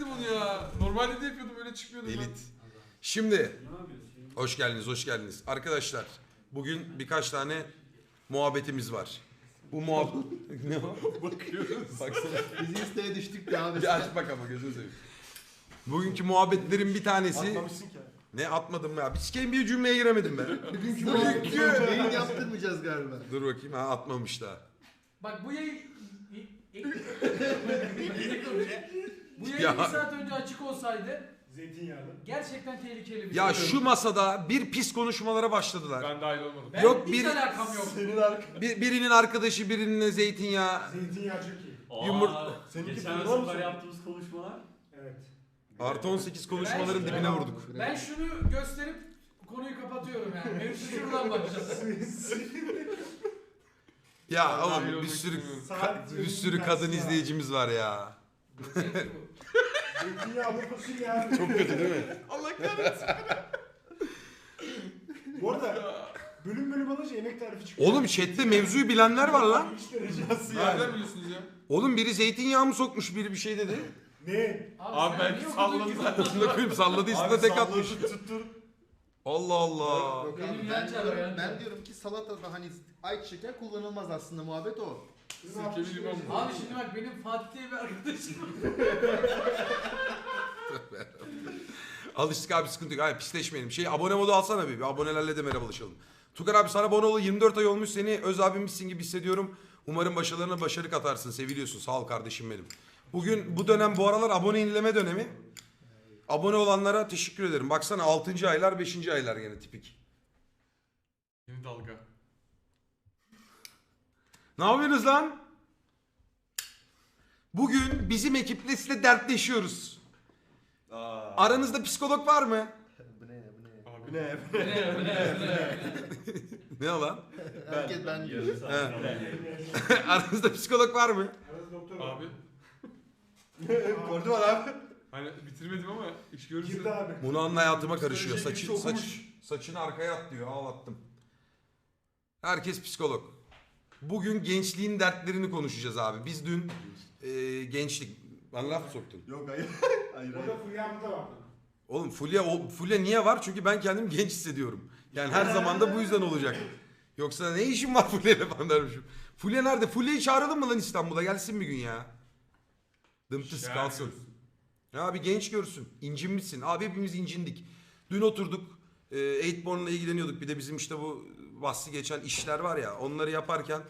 bunu ya. Normalde de yapıyordum öyle çıkmıyordu. ben. Elit. Şimdi hoş geldiniz, hoş geldiniz. Arkadaşlar bugün birkaç tane muhabbetimiz var. Bu muhabbet... ne o? Bakıyoruz. Baksana. Biz isteye düştük abi. Bir aç bak ama gözünü seveyim. Bugünkü muhabbetlerin bir tanesi... Atmamışsın ki. Ne atmadım ya? Bir sikeyim bir cümleye giremedim ben. Bugünkü Bugünkü- yayın yaptırmayacağız galiba. Dur bakayım ha atmamış daha. Bak bu yayın... bu yayın Ya. bir saat önce açık olsaydı Zeytinyağlı. gerçekten tehlikeli bir Ya şey. şu masada bir pis konuşmalara başladılar. Ben dahil olmadım. Ben Yok, hiç bir- alakam yok. Senin arka. Bir, birinin arkadaşı birine zeytinyağı. Zeytinyağı çok iyi. Yumurt- Seninki Geçen sefer mısın? yaptığımız konuşmalar. Evet. Artı 18 konuşmaların Ben- dibine vurduk. Ben şunu gösterip konuyu kapatıyorum yani. Mevzu şuradan bakacağız. Ya Ben dahil oğlum bir olmak sürü istemiyorum. ka- bir sürü kadın izleyicimiz var ya. Zeytinyağlı fasulye. Çok kötü değil mi? Allah kahretsin. Bu arada bölüm bölüm alınca yemek tarifi çıkıyor. Oğlum chatte mevzuyu bilenler var lan. Hiç derecesi Nereden yani. biliyorsunuz ya? Oğlum biri zeytinyağı mı sokmuş biri bir şey dedi. Ne? Abi sen belki niye salladı okudun ki? zaten. Aslında koyayım salladıysa da tek salladı, atmış. tuttur. Allah Allah. Yok Benim abi, yan ben, diyorum, ben diyorum ki salatada hani ayçiçeği kullanılmaz aslında muhabbet o. Sirkeli limon mu? Abi şimdi bak benim Fatih diye bir arkadaşım Alıştık abi sıkıntı yok. Hayır pisleşmeyelim. Şey abone modu alsana bir. bir Abonelerle de merhabalaşalım. Tukar abi sana abone ol 24 ay olmuş seni öz abimmişsin gibi hissediyorum. Umarım başarılarına başarı katarsın. Seviliyorsun. Sağ ol kardeşim benim. Bugün bu dönem bu aralar abone yenileme dönemi. Abone olanlara teşekkür ederim. Baksana 6. aylar 5. aylar gene tipik. Yeni dalga. Ne yapıyorsunuz lan? Bugün bizim ekiple size dertleşiyoruz. Aranızda psikolog var mı? Bu ne bu ne? Abi Ne? Bu ne, bu ne, bu ne? Ne o lan? Herkes ben diyor. Aranızda psikolog var mı? Arada doktor var. Abi. Var abi. Hani bitirmedim ama iş görürse. Girdi abi. Bunun hayatıma karışıyor. Psikoloji Saçı, saç, saçını arkaya at diyor. Ağlattım. Herkes psikolog. Bugün gençliğin dertlerini konuşacağız abi. Biz dün e, gençlik... Bana laf soktun. Yok hayır. hayır Orada Fulya'mda vardı. Oğlum Fulya, o, Fulya niye var? Çünkü ben kendimi genç hissediyorum. Yani her zaman da bu yüzden olacak. Yoksa ne işim var Fulya'yla falan dermişim. Fulya nerede? Fulya'yı çağıralım mı lan İstanbul'a? Gelsin bir gün ya. Dımtıs kalsın. Ya bir genç görsün. İncinmişsin. Abi hepimiz incindik. Dün oturduk. E, Eightborn'la ilgileniyorduk. Bir de bizim işte bu bahsi geçen işler var ya. Onları yaparken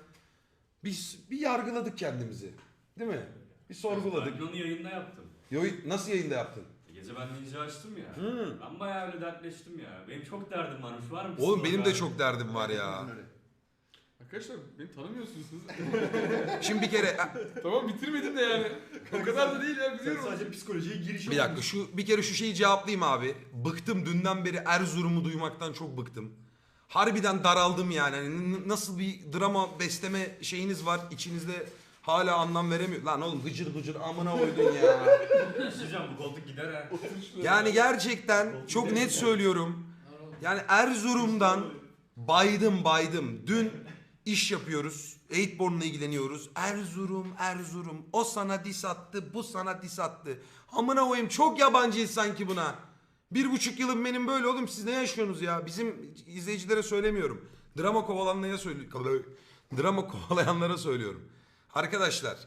biz bir yargıladık kendimizi. Değil mi? Bir sorguladık. Ben onu yayında yaptım. Yo, nasıl yayında yaptın? Gece ben ninja açtım ya. Hı. Ben bayağı öyle dertleştim ya. Benim çok derdim varmış. Var mı? Oğlum benim de çok derdim var ya. Arkadaşlar beni tanımıyorsunuz siz. Şimdi bir kere tamam bitirmedim de yani. O kadar da değil ya Sen biliyorum. sadece psikolojiye girişi bir dakika şu bir kere şu şeyi cevaplayayım abi. Bıktım dünden beri Erzurum'u duymaktan çok bıktım. Harbiden daraldım yani. Hani nasıl bir drama besleme şeyiniz var içinizde hala anlam veremiyor. Lan oğlum gıcır gıcır amına koydun ya. Hocam bu koltuk gider ha. Yani gerçekten çok net söylüyorum. Yani Erzurum'dan baydım baydım. Dün iş yapıyoruz. Eightborn'la ilgileniyoruz. Erzurum, Erzurum. O sana dis attı, bu sana dis attı. Amına koyayım çok yabancıyız sanki buna. Bir buçuk yılım benim böyle oğlum siz ne yaşıyorsunuz ya? Bizim izleyicilere söylemiyorum. Drama kovalanlara söylüyorum. Drama kovalayanlara söylüyorum. Arkadaşlar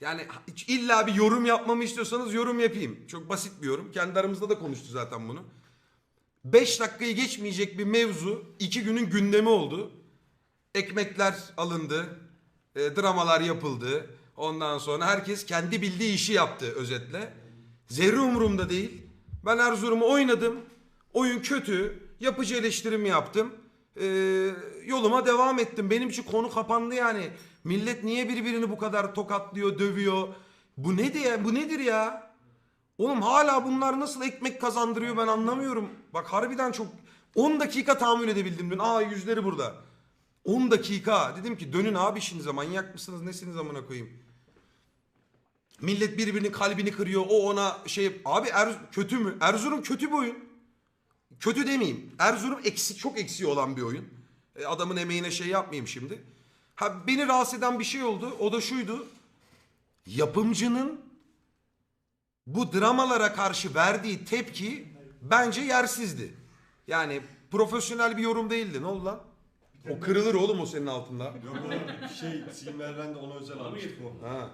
yani illa bir yorum yapmamı istiyorsanız yorum yapayım. Çok basit bir yorum. Kendi aramızda da konuştu zaten bunu. 5 dakikayı geçmeyecek bir mevzu 2 günün gündemi oldu. Ekmekler alındı. e, dramalar yapıldı. Ondan sonra herkes kendi bildiği işi yaptı özetle. Zerre umurumda değil. Ben Erzurum'u oynadım. Oyun kötü. Yapıcı eleştirimi yaptım. E, yoluma devam ettim. Benim için konu kapandı yani. Millet niye birbirini bu kadar tokatlıyor, dövüyor? Bu ne diye? Bu nedir ya? Oğlum hala bunlar nasıl ekmek kazandırıyor ben anlamıyorum. Bak harbiden çok 10 dakika tahammül edebildim dün. Aa yüzleri burada. 10 dakika. Dedim ki dönün abi işinize manyak mısınız nesiniz amına koyayım. Millet birbirinin kalbini kırıyor. O ona şey abi Er- kötü mü? Erzurum kötü bir oyun. Kötü demeyeyim. Erzurum eksi çok eksiği olan bir oyun. E, adamın emeğine şey yapmayayım şimdi. Ha beni rahatsız eden bir şey oldu. O da şuydu. Yapımcının bu dramalara karşı verdiği tepki bence yersizdi. Yani profesyonel bir yorum değildi. Ne oldu lan? O kırılır oğlum o senin altında. Yok oğlum şey Silmer'den de ona özel almıştık o. Ha.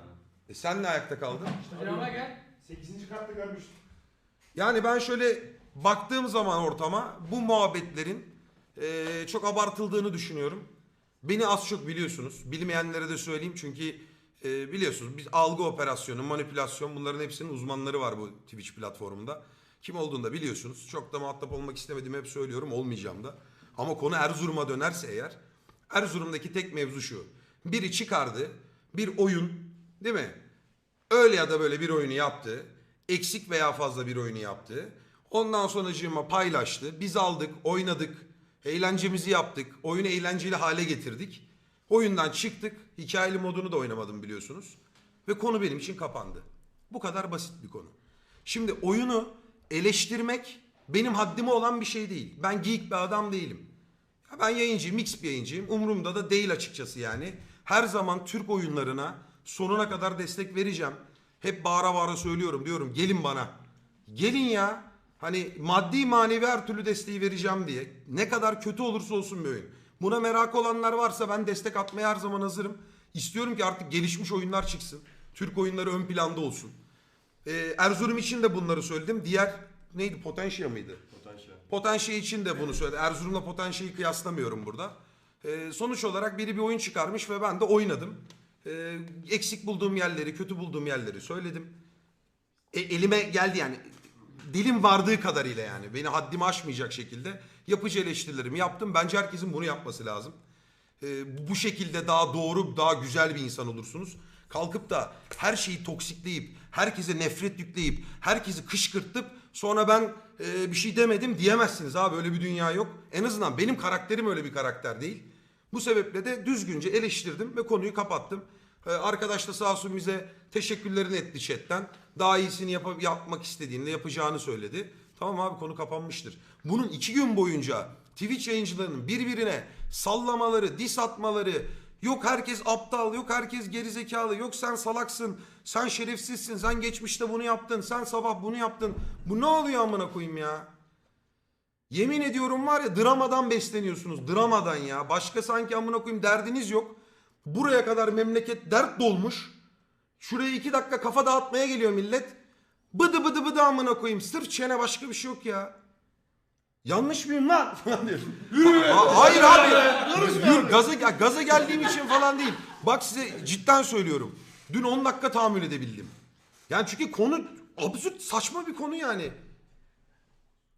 E sen ne ayakta kaldın? Yanıma gel. 8. katta görmüştüm. Yani ben şöyle baktığım zaman ortama bu muhabbetlerin eee, çok abartıldığını düşünüyorum. Beni az çok biliyorsunuz. Bilmeyenlere de söyleyeyim çünkü eee, biliyorsunuz biz algı operasyonu, manipülasyon bunların hepsinin uzmanları var bu Twitch platformunda. Kim olduğunu da biliyorsunuz. Çok da muhatap olmak istemedim hep söylüyorum olmayacağım da. Ama konu Erzurum'a dönerse eğer Erzurum'daki tek mevzu şu. Biri çıkardı bir oyun değil mi? Öyle ya da böyle bir oyunu yaptı. Eksik veya fazla bir oyunu yaptı. Ondan sonracığıma paylaştı. Biz aldık, oynadık. Eğlencemizi yaptık. Oyunu eğlenceli hale getirdik. Oyundan çıktık. Hikayeli modunu da oynamadım biliyorsunuz. Ve konu benim için kapandı. Bu kadar basit bir konu. Şimdi oyunu eleştirmek benim haddime olan bir şey değil. Ben geek bir adam değilim. Ben yayıncıyım, mix bir yayıncıyım. Umurumda da değil açıkçası yani. Her zaman Türk oyunlarına sonuna kadar destek vereceğim. Hep bağıra bağıra söylüyorum diyorum gelin bana. Gelin ya. Hani maddi manevi her türlü desteği vereceğim diye. Ne kadar kötü olursa olsun bir oyun. Buna merak olanlar varsa ben destek atmaya her zaman hazırım. İstiyorum ki artık gelişmiş oyunlar çıksın. Türk oyunları ön planda olsun. Ee, Erzurum için de bunları söyledim. Diğer neydi Potential mıydı? Potansiyel için de bunu söyledi. Erzurum'la Potansiyel'i kıyaslamıyorum burada. Ee, sonuç olarak biri bir oyun çıkarmış ve ben de oynadım. Ee, eksik bulduğum yerleri, kötü bulduğum yerleri söyledim. E, elime geldi yani. Dilim vardığı kadarıyla yani. Beni haddimi aşmayacak şekilde yapıcı eleştirilerimi yaptım. Bence herkesin bunu yapması lazım. Ee, bu şekilde daha doğru, daha güzel bir insan olursunuz. Kalkıp da her şeyi toksikleyip, herkese nefret yükleyip, herkesi kışkırtıp sonra ben e, bir şey demedim diyemezsiniz abi öyle bir dünya yok. En azından benim karakterim öyle bir karakter değil. Bu sebeple de düzgünce eleştirdim ve konuyu kapattım. Ee, arkadaş da sağ olsun bize teşekkürlerini etti chatten. Daha iyisini yap- yapmak istediğini yapacağını söyledi. Tamam abi konu kapanmıştır. Bunun iki gün boyunca Twitch yayıncılarının birbirine sallamaları, dis atmaları, yok herkes aptal, yok herkes gerizekalı, yok sen salaksın, sen şerefsizsin, sen geçmişte bunu yaptın, sen sabah bunu yaptın. Bu ne oluyor amına koyayım ya? Yemin ediyorum var ya dramadan besleniyorsunuz. Dramadan ya. Başka sanki amına koyayım derdiniz yok. Buraya kadar memleket dert dolmuş. Şuraya iki dakika kafa dağıtmaya geliyor millet. Bıdı bıdı bıdı amına koyayım. Sırf çene başka bir şey yok ya. Yanlış mıyım lan? Falan diyor. Ha- Hayır abi. Yürü, gaza, ya gaza geldiğim için falan değil. Bak size cidden söylüyorum. Dün 10 dakika tahammül edebildim. Yani çünkü konu absürt saçma bir konu yani.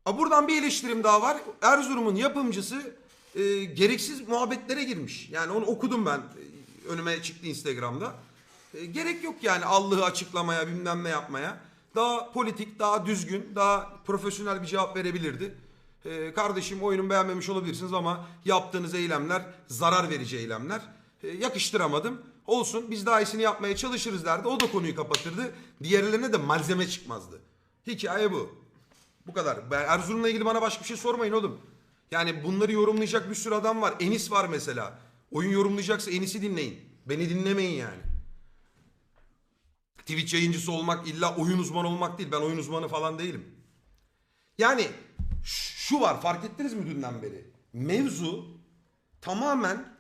Ha, Buradan bir eleştirim daha var. Erzurum'un yapımcısı e, gereksiz muhabbetlere girmiş. Yani onu okudum ben. E, Önüme çıktı Instagram'da. E, gerek yok yani Allah'ı açıklamaya bilmem ne yapmaya. Daha politik, daha düzgün, daha profesyonel bir cevap verebilirdi. E, kardeşim oyunu beğenmemiş olabilirsiniz ama yaptığınız eylemler zarar verici eylemler. E, yakıştıramadım. Olsun biz daha iyisini yapmaya çalışırız derdi. O da konuyu kapatırdı. Diğerlerine de malzeme çıkmazdı. Hikaye bu. Bu kadar. Ben Erzurum'la ilgili bana başka bir şey sormayın oğlum. Yani bunları yorumlayacak bir sürü adam var. Enis var mesela. Oyun yorumlayacaksa Enis'i dinleyin. Beni dinlemeyin yani. Twitch yayıncısı olmak illa oyun uzmanı olmak değil. Ben oyun uzmanı falan değilim. Yani şu var fark ettiniz mi dünden beri? Mevzu tamamen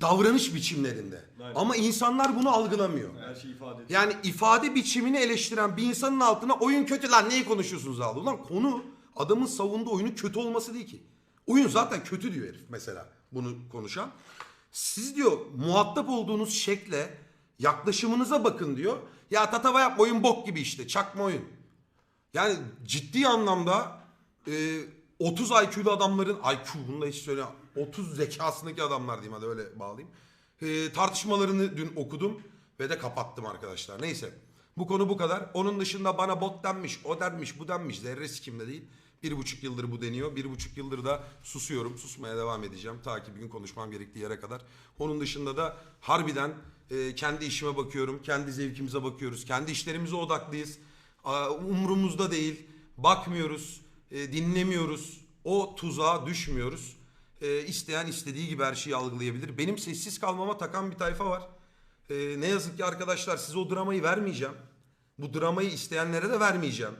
davranış biçimlerinde. Aynen. Ama insanlar bunu algılamıyor. Her şeyi ifade ediyor. Yani ifade biçimini eleştiren bir insanın altına oyun kötü lan neyi konuşuyorsunuz abi? Ulan konu adamın savunduğu oyunun kötü olması değil ki. Oyun zaten kötü diyor herif mesela bunu konuşan. Siz diyor muhatap olduğunuz şekle yaklaşımınıza bakın diyor. Ya tatava yap oyun bok gibi işte çakma oyun. Yani ciddi anlamda e, 30 IQ'lu adamların IQ bunu da hiç söyle 30 zekasındaki adamlar diyeyim hadi öyle bağlayayım. E, tartışmalarını dün okudum ve de kapattım arkadaşlar. Neyse bu konu bu kadar. Onun dışında bana bot denmiş, o denmiş, bu denmiş. Zerresi kimde değil. Bir buçuk yıldır bu deniyor. Bir buçuk yıldır da susuyorum. Susmaya devam edeceğim. Ta ki bir gün konuşmam gerektiği yere kadar. Onun dışında da harbiden e, kendi işime bakıyorum. Kendi zevkimize bakıyoruz. Kendi işlerimize odaklıyız. Aa, Umrumuzda değil. Bakmıyoruz. E, dinlemiyoruz. O tuzağa düşmüyoruz. E, isteyen istediği gibi her şeyi algılayabilir. Benim sessiz kalmama takan bir tayfa var. E, ne yazık ki arkadaşlar size o dramayı vermeyeceğim. Bu dramayı isteyenlere de vermeyeceğim.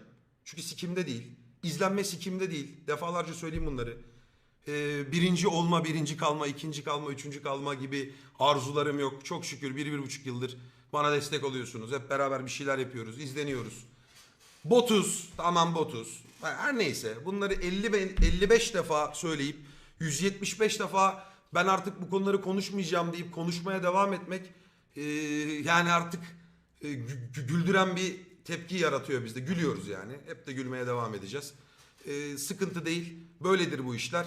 Çünkü sikimde değil. İzlenme sikimde değil. Defalarca söyleyeyim bunları. Ee, birinci olma, birinci kalma, ikinci kalma, üçüncü kalma gibi arzularım yok. Çok şükür bir, bir buçuk yıldır bana destek oluyorsunuz. Hep beraber bir şeyler yapıyoruz, izleniyoruz. Botuz, tamam botuz. Her neyse bunları 50 be- 55 defa söyleyip 175 defa ben artık bu konuları konuşmayacağım deyip konuşmaya devam etmek e, yani artık e, gü- gü- güldüren bir tepki yaratıyor bizde. Gülüyoruz yani. Hep de gülmeye devam edeceğiz. E, sıkıntı değil. Böyledir bu işler.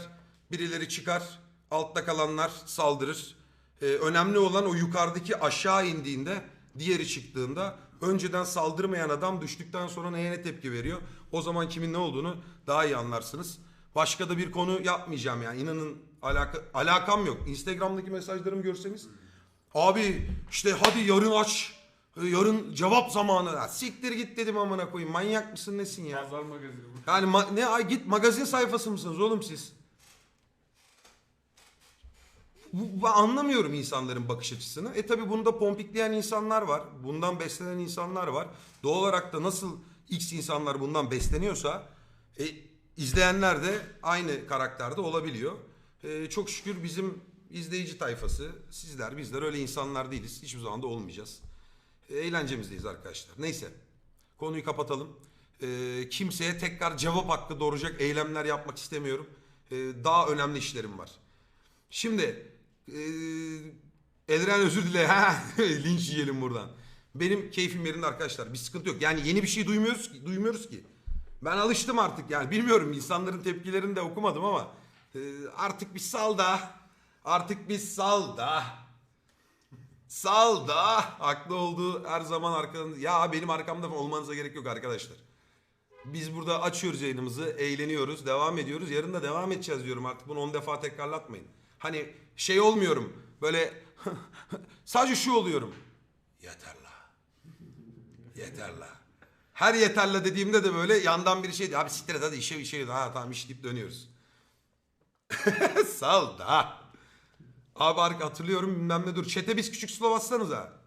Birileri çıkar, altta kalanlar saldırır. E, önemli olan o yukarıdaki aşağı indiğinde, diğeri çıktığında önceden saldırmayan adam düştükten sonra neye ne tepki veriyor? O zaman kimin ne olduğunu daha iyi anlarsınız. Başka da bir konu yapmayacağım yani. İnanın alaka, alakam yok. Instagram'daki mesajlarımı görseniz. Abi işte hadi yarın aç. Yarın cevap zamanı. Ya siktir git dedim amına koyayım. Manyak mısın nesin ya? Pazar magazini. Yani ma- ne ay git magazin sayfası mısınız oğlum siz? Bu, anlamıyorum insanların bakış açısını. E tabi bunu da pompikleyen insanlar var. Bundan beslenen insanlar var. Doğal olarak da nasıl X insanlar bundan besleniyorsa e, izleyenler de aynı karakterde olabiliyor. E, çok şükür bizim izleyici tayfası sizler bizler öyle insanlar değiliz. Hiçbir zaman da olmayacağız. E, eğlencemizdeyiz arkadaşlar. Neyse konuyu kapatalım. E, kimseye tekrar cevap hakkı doğuracak eylemler yapmak istemiyorum. E, daha önemli işlerim var. Şimdi e, Edren özür dile. Linç yiyelim buradan. Benim keyfim yerinde arkadaşlar. Bir sıkıntı yok. Yani yeni bir şey duymuyoruz ki. Duymuyoruz ki. Ben alıştım artık yani. Bilmiyorum insanların tepkilerini de okumadım ama e, artık bir sal da. Artık bir sal da. Sal da. Haklı olduğu her zaman arkanızda. Ya benim arkamda olmanıza gerek yok arkadaşlar. Biz burada açıyoruz yayınımızı, eğleniyoruz, devam ediyoruz. Yarın da devam edeceğiz diyorum artık bunu 10 defa tekrarlatmayın. Hani şey olmuyorum böyle sadece şu oluyorum. Yeter la. Yeter la. Her yeter la dediğimde de böyle yandan bir şey diyor. Abi siktir et hadi işe işe. Ha tamam iş deyip dönüyoruz. Sal da. Abi arka hatırlıyorum bilmem ne dur. Çete biz küçük slow atsanıza.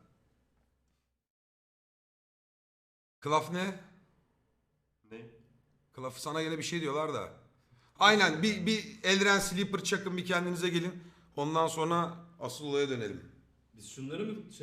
Klaf ne? Ne? Klaf sana gene bir şey diyorlar da. Aynen bir, bir Elren Sleeper çakın bir kendinize gelin. Ondan sonra asıl olaya dönelim. Biz şunları mı şey